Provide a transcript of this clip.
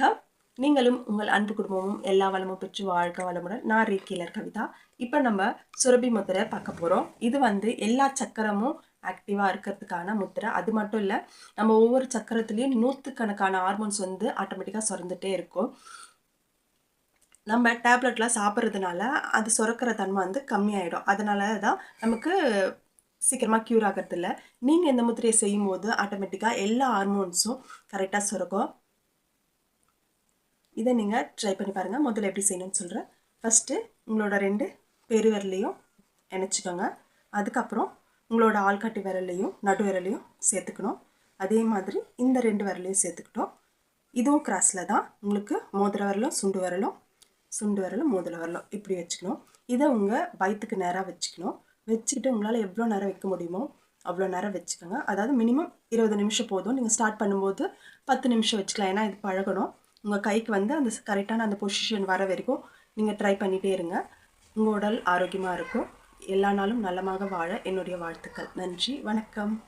வணக்கம் நீங்களும் உங்கள் அன்பு குடும்பமும் எல்லா வளமும் பெற்று வாழ்க வளமுடன். நான் ரீக்கீலர் கவிதா. இப்போ நம்ம சுரபி முத்திரை பார்க்க போகிறோம் இது வந்து எல்லா சக்கரமும் ஆக்டிவாக இருக்கிறதுக்கான முத்திரை. அது மட்டும் இல்லை நம்ம ஒவ்வொரு சக்கரத்துலேயும் நூற்றுக்கணக்கான ஹார்மோன்ஸ் வந்து ஆட்டோமேட்டிக்காக சுரந்துட்டே இருக்கும். நம்ம டேப்லெட்லாம் சாப்பிட்றதுனால அது சுரக்கிற தன்மை வந்து கம்மியாயிடும். அதனால தான் நமக்கு சீக்கிரமாக க்யூர் ஆகிறது இல்லை நீங்கள் இந்த முத்திரையை செய்யும்போது ஆட்டோமேட்டிக்காக எல்லா ஹார்மோன்ஸும் கரெக்டாக சுரக்கும். இதை நீங்கள் ட்ரை பண்ணி பாருங்கள் முதல்ல எப்படி செய்யணும்னு சொல்கிறேன் ஃபஸ்ட்டு உங்களோட ரெண்டு பெருவிரலையும் இணைச்சிக்கோங்க. அதுக்கப்புறம் உங்களோட ஆள்காட்டி விரல்லையும் நடு விரலையும் சேர்த்துக்கணும். அதே மாதிரி இந்த ரெண்டு விரலையும் சேர்த்துக்கிட்டோம். இதுவும் கிராஸில் தான். உங்களுக்கு மோதிர விரலும் சுண்டு விரலும் சுண்டு விரலும் மோதிர விரலும் இப்படி வச்சுக்கணும். இதை உங்கள் வயிற்றுக்கு நேராக வச்சுக்கணும். வச்சுக்கிட்டு உங்களால் எவ்வளோ நேரம் வைக்க முடியுமோ அவ்வளோ நேரம் வச்சுக்கோங்க. அதாவது மினிமம் இருபது நிமிஷம் போதும். நீங்கள் ஸ்டார்ட் பண்ணும்போது பத்து நிமிஷம் வச்சுக்கலாம். ஏன்னா இது பழகணும். உங்கள் கைக்கு வந்து அந்த கரெக்டான அந்த பொசிஷன் வர வரைக்கும் நீங்கள் ட்ரை பண்ணிகிட்டே இருங்க. உங்கள் உடல் ஆரோக்கியமாக இருக்கும். எல்லா நாளும் நலமாக வாழ என்னுடைய வாழ்த்துக்கள். நன்றி. வணக்கம்.